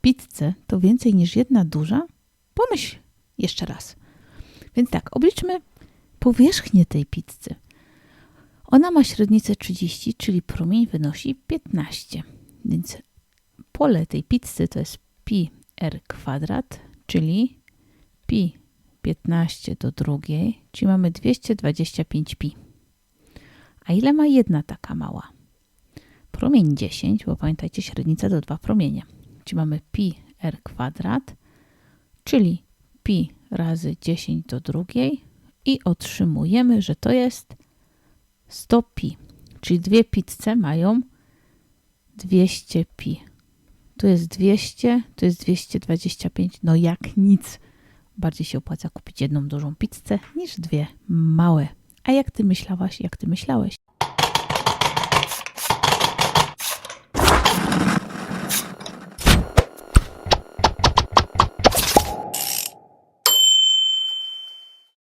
pizzę to więcej niż jedna duża? Pomyśl jeszcze raz. Więc tak, obliczmy powierzchnię tej pizzy. Ona ma średnicę 30, czyli promień wynosi 15. Więc pole tej pizzy to jest pi r kwadrat, czyli pi 15 do drugiej, czyli mamy 225 pi. A ile ma jedna taka mała? Promień 10, bo pamiętajcie, średnica to dwa promienie. Czyli mamy pi r kwadrat, czyli pi razy 10 do drugiej i otrzymujemy, że to jest 100 pi. Czyli dwie pizze mają 200 pi. Tu jest 200, tu jest 225. No jak nic. Bardziej się opłaca kupić jedną dużą pizzę niż dwie małe. A jak ty myślałaś, jak ty myślałeś?